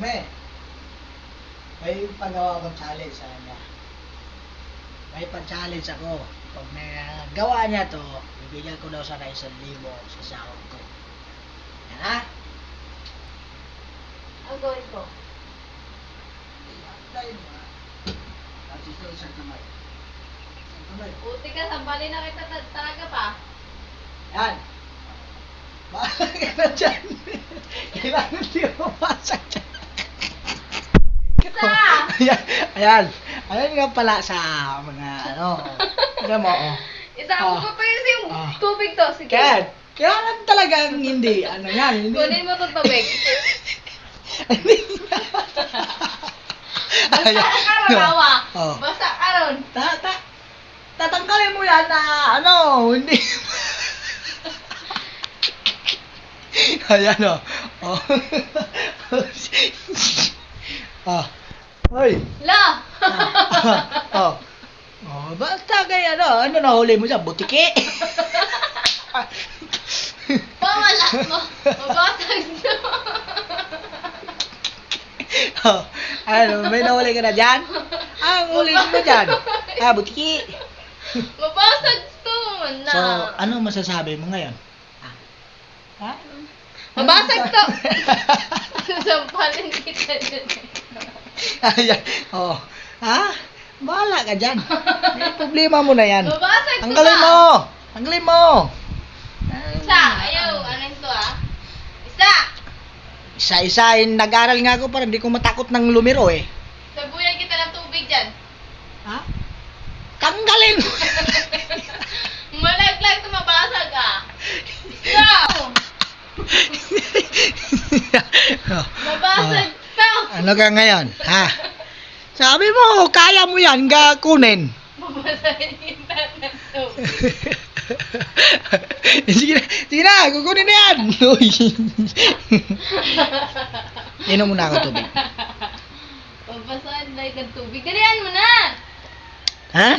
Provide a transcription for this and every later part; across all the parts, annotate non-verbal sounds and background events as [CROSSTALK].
Me, may pagawa akong challenge sa kanya. May pa-challenge ako. Pag nagawa niya to, bibigyan ko daw sana isang libo sa sahod ko. Yan ha? Ang gawin ko. Dahil mo ha? Tapos ito isang kamay. Isang kamay. Buti ka, sambalin na kita ta- talaga pa. Yan. Bakit ka na dyan? [LAUGHS] Kailangan di pumasok dyan. Isa! [LAUGHS] ayan, ayan. Ayan nga pala sa mga ano. [LAUGHS] Alam mo, oh. Isa, Ah. ko pa yung Ah. tubig to. Sige. Kaya, kaya talagang hindi, ano yan, hindi. Kunin mo to tubig. [LAUGHS] Hindi. Basta karon, awa. Oh. Basta karon. Ta, ta, tatanggalin mo yan na, ano, hindi. Ayan, oh. Oh. Ah. Hoy. La! [LAUGHS] oh. Oh, basta kay ano, ano na huli mo siya, butiki. [LAUGHS] Pawala mo. Mabasag to. [LAUGHS] oh, ano, may nahuli ka na dyan? Ah, ang huli mo dyan. Ah, butiki. Mabasag to na. So, ano masasabi mo ngayon? Ah. Ha? Mabasag to. Sampalin kita dyan. Ayan. Oh. Ha? Bahala ka dyan. May [LAUGHS] problema mo na yan. Mabasag to Tanggalin ba? mo! Tanggalin mo! Isa, ayaw. Ano to ah? Isa! Isa-isa, eh, nag-aral nga ako para hindi ko matakot ng lumiro eh. Sabuyan kita ng tubig dyan. Ha? Tanggalin mo! [LAUGHS] Malaglag to mabasag ah. Isa! [LAUGHS] Mabasag. Ano ka ngayon? Ha? Sabi mo, kaya mo yan, ga kunin. Ng [LAUGHS] sige na, sige na, kukunin na yan. Uy. Inom muna ako tubig. Mabasag na yung tubig. Dalihan mo na! Ha?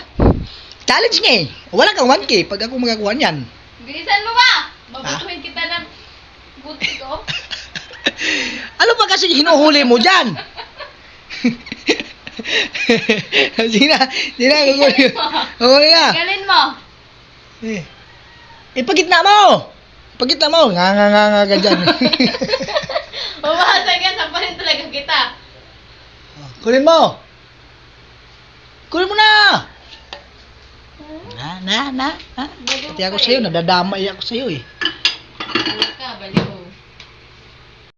Challenge nga eh. Wala kang 1K pag ako magakuha niyan. Bilisan mo ba? Babutuhin kita ng buti ko. ano ba kasi hinuhuli mo dyan? [LAUGHS] sige na, sige na, kukunin. Kukunin na. Galin mo. Eh. Ipagitna mo! Ipagitna mo! Nga nga nga nga ka dyan. [LAUGHS] Mabasag yan. Sampalin talaga kita. Kunin mo! Kunin mo na! Na, na, na, na. Pati ako sa'yo, nadadamay ako sa'yo eh.